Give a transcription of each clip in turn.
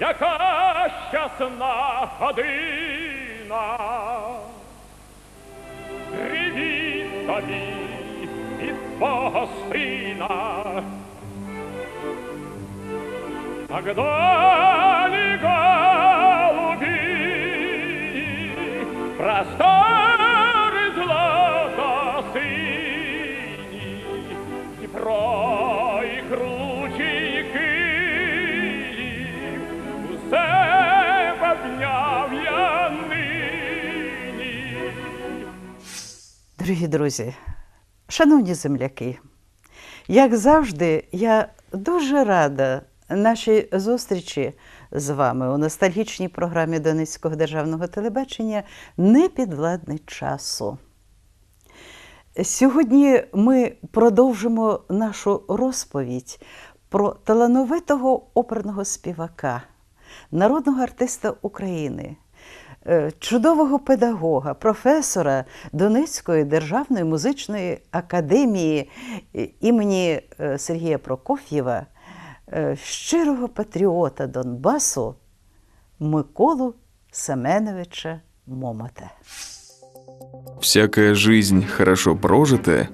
яка щасна година. Привіт тобі від свого сина. Так далі голубі, простори Дорогі друзі, шановні земляки, як завжди, я дуже рада нашій зустрічі з вами у ностальгічній програмі Донецького державного телебачення «Непідвладний часу. Сьогодні ми продовжимо нашу розповідь про талановитого оперного співака, народного артиста України, чудового педагога, професора Донецької державної музичної академії е, імені е, Сергія Прокоф'єва, е, щирого патріота Донбасу Миколу Семеновича Момота. Всякая жизнь хорошо прожитая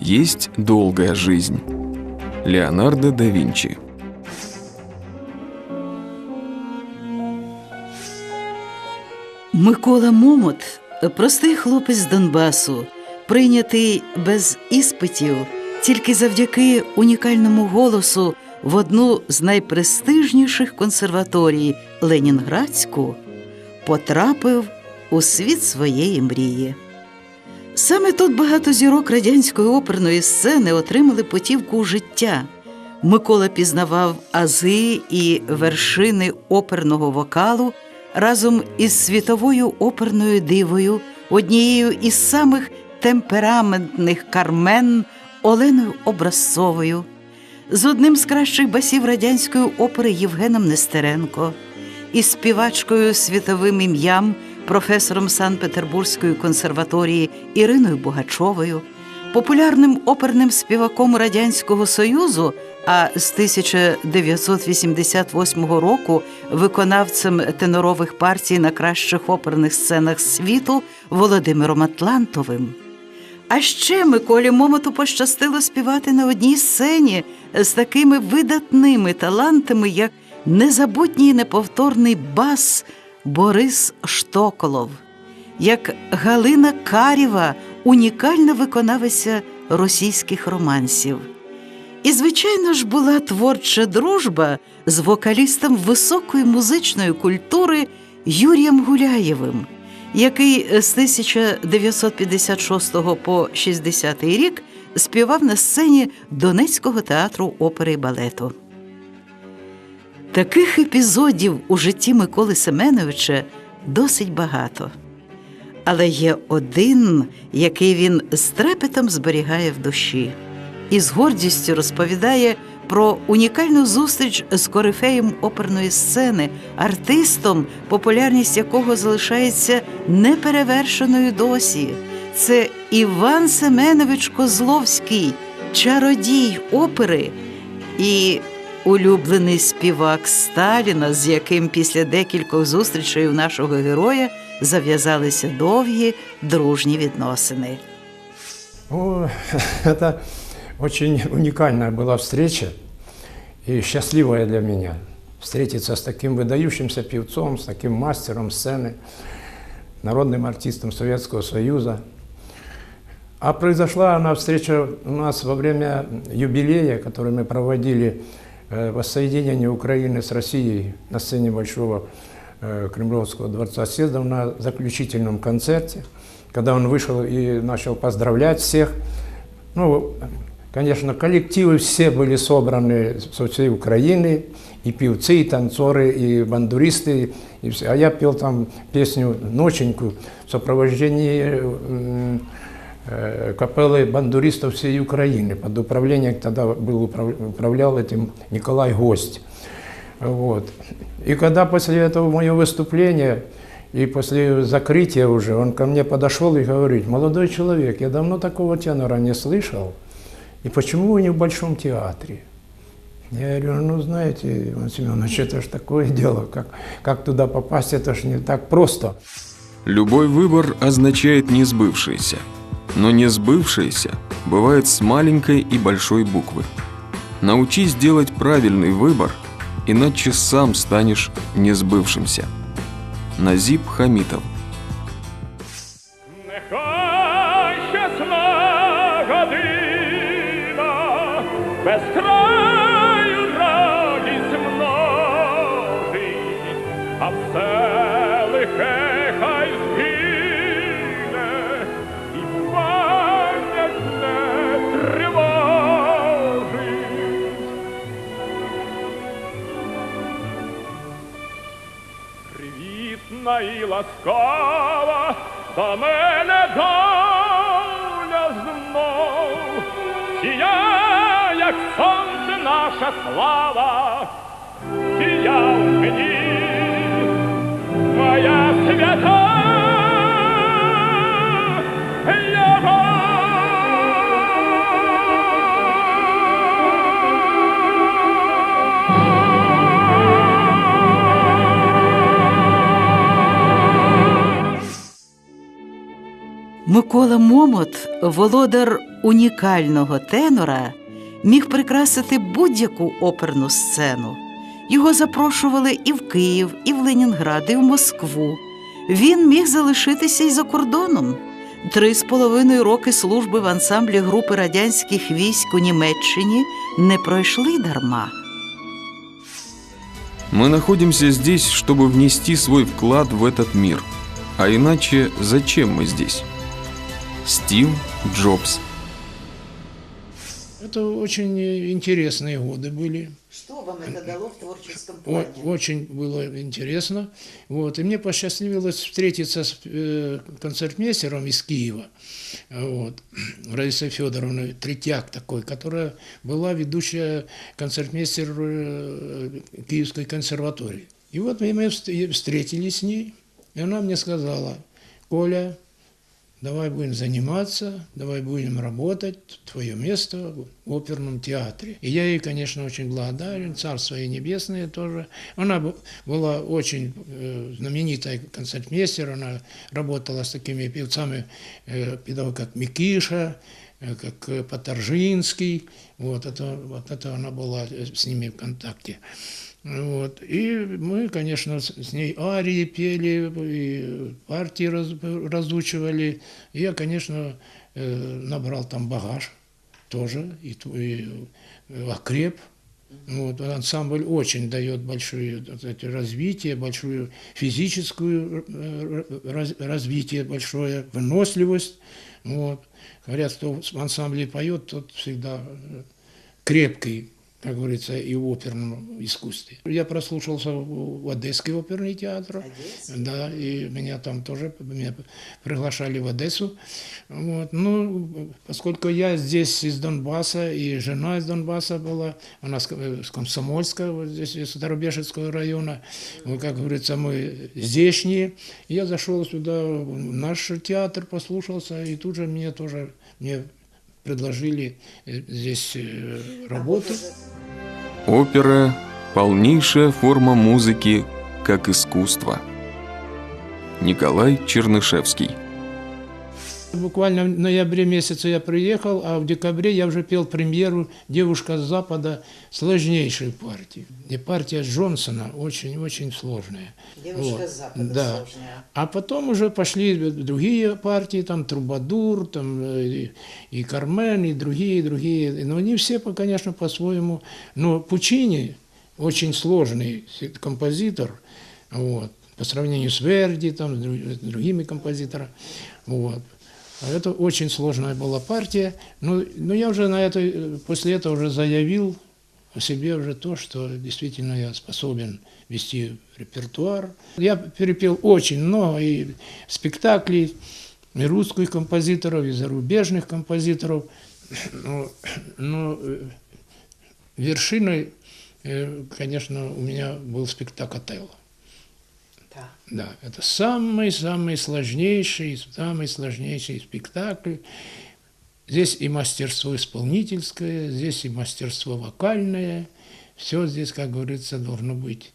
есть долгая жизнь. Леонардо да Винчи. Микола Момот простий хлопець з Донбасу, прийнятий без іспитів тільки завдяки унікальному голосу в одну з найпрестижніших консерваторій Ленінградську, потрапив у світ своєї мрії. Саме тут багато зірок радянської оперної сцени отримали путівку життя. Микола пізнавав ази і вершини оперного вокалу разом із світовою оперною дивою, однією із самих темпераментних кармен Оленою Образцовою, з одним з кращих басів радянської опери Євгеном Нестеренко, із співачкою світовим ім'ям, професором Санкт-Петербурзької консерваторії Іриною Богачовою, популярним оперним співаком Радянського Союзу, а з 1988 року виконавцем тенорових партій на кращих оперних сценах світу Володимиром Атлантовим. А ще Миколі Момоту пощастило співати на одній сцені з такими видатними талантами, як незабутній неповторний бас Борис Штоколов, як Галина Карєва, унікальна виконавиця російських романсів. І, звичайно ж, була творча дружба з вокалістом високої музичної культури Юрієм Гуляєвим, який з 1956 по 60 рік співав на сцені Донецького театру опери і балету. Таких епізодів у житті Миколи Семеновича досить багато. Але є один, який він з трепетом зберігає в душі, і з гордістю розповідає про унікальну зустріч з корифеєм оперної сцени, артистом, популярність якого залишається неперевершеною досі. Це Іван Семенович Козловський, чародій опери і улюблений співак Сталіна, з яким після декількох зустрічей у нашого героя зав'язалися довгі дружні відносини. О, это очень уникальная была встреча и счастливая для меня. Встретиться с таким выдающимся певцом, с таким мастером сцены, народным артистом Советского Союза. А произошла она встреча у нас во время юбилея, который мы проводили э, воссоединение Украины с Россией на сцене Большого э, Кремлевского дворца съездов на заключительном концерте, когда он вышел и начал поздравлять всех. Ну, конечно, коллективы все были собраны со всей Украины, и певцы, и танцоры, и бандуристы, и все. А я пел там песню «Ноченьку» в сопровождении м, э, капеллы бандуристов всей Украины. Под управлением тогда был, управ- управлял этим Николай Гость. Вот. И когда после этого мое выступление и после закрытия уже, он ко мне подошел и говорит, молодой человек, я давно такого тенора не слышал, И почему вы не в Большом театре? Я говорю, ну знаете, Иван Семенович, это же такое дело, как, как туда попасть, это же не так просто. Любой выбор означает не сбывшееся. Но не сбывшееся бывает с маленькой и большой буквы. Научись делать правильный выбор, иначе сам станешь несбывшимся. Назип Хамитов і ласкава до мене доля знов, сія, як сонце наша слава, сія в мені, моя свята. Микола Момот, володар унікального тенора, міг прикрасити будь-яку оперну сцену. Його запрошували і в Київ, і в Ленінград, і в Москву. Він міг залишитися і за кордоном. Три з половиною роки служби в ансамблі групи радянських військ у Німеччині не пройшли дарма. Мы находимся здесь, чтобы внести свой вклад в этот мир. А иначе зачем мы здесь? Стив Джобс Это очень интересные годы были. Що вам це дало в творчому О- Очень было интересно. Вот. И мне посчастливилось встретиться с э, концертмейстером из Киева, вот, Раисой Федоровной, Третьяк такой, которая была ведущая концертмейстер э, Киевской консерватории. И вот мы вст- встретились с ней, и она мне сказала, Коля, давай будем заниматься, давай будем работать, твое место в оперном театре. И я ей, конечно, очень благодарен, царство ей небесное тоже. Она бу- была очень э, знаменитой концертмейстер, она работала с такими певцами, э, педагог, как Микиша, э, как э, Паторжинский, вот это, вот это она была э, с ними в контакте. Вот. И мы, конечно, с ней арии пели, и партии раз- разучивали. Я, конечно, э, набрал там багаж тоже, и, и э, окреп. Вот, ансамбль очень дает большое вот это развитие, большую физическую э, раз- развитие, большое выносливость. Вот. Говорят, кто в ансамбле поет, тот всегда э, крепкий, как говорится, и в оперном искусстве. Я прослушался в в Одесский оперный театр. Да, и меня там тоже меня приглашали в Одессу. Вот. Ну, поскольку я здесь из Донбасса, и жена из Донбасса была, она с э, с Комсомольска, вот здесь из Старобежецкого района, мы, как говорится, мы здешние. Я зашел сюда, в наш театр, послушался, и тут же мне тоже мне предложили э, здесь э, работу. Опера – полнейшая форма музыки как искусство. Николай Чернышевский Буквально в ноябре месяце я приехал, а в декабре я уже пел премьеру «Девушка с Запада» сложнейшей партии. И партия Джонсона очень-очень сложная. «Девушка Вот. с Запада» да. сложная. А потом уже пошли другие партии, там «Трубадур», там э, и, и «Кармен», и другие, и другие. Но они все, конечно, по-своему. Но Пучини очень сложный композитор, вот, по сравнению с Верди, там, с другими композиторами. Вот. А Это очень сложная была партия. Но, но я уже на это, э, после этого уже заявил о себе уже то, что действительно я способен вести репертуар. Я перепел очень много и спектаклей, и русских композиторов, и зарубежных композиторов. Но, но э, вершиной, э, конечно, у меня был спектакль «Отелло». Да, это самый-самый сложнейший, самый сложнейший спектакль. Здесь и мастерство исполнительское, здесь и мастерство вокальное. Все здесь, как говорится, должно быть.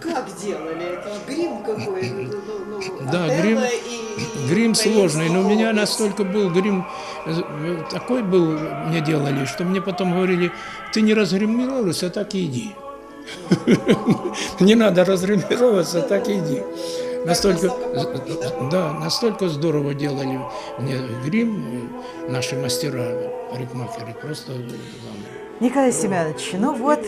Как делали? Это грим какой? Ну, ну, ну, Да, грим, и- грим сложный, но у меня настолько был грим э, такой был, мне делали, что мне потом говорили, ты не разгримировался, так и иди. Не надо разгримироваться, так и иди. Настолько, да, настолько здорово делали мне грим э, наши мастера, парикмахеры, просто. Николай Семенович, ну вот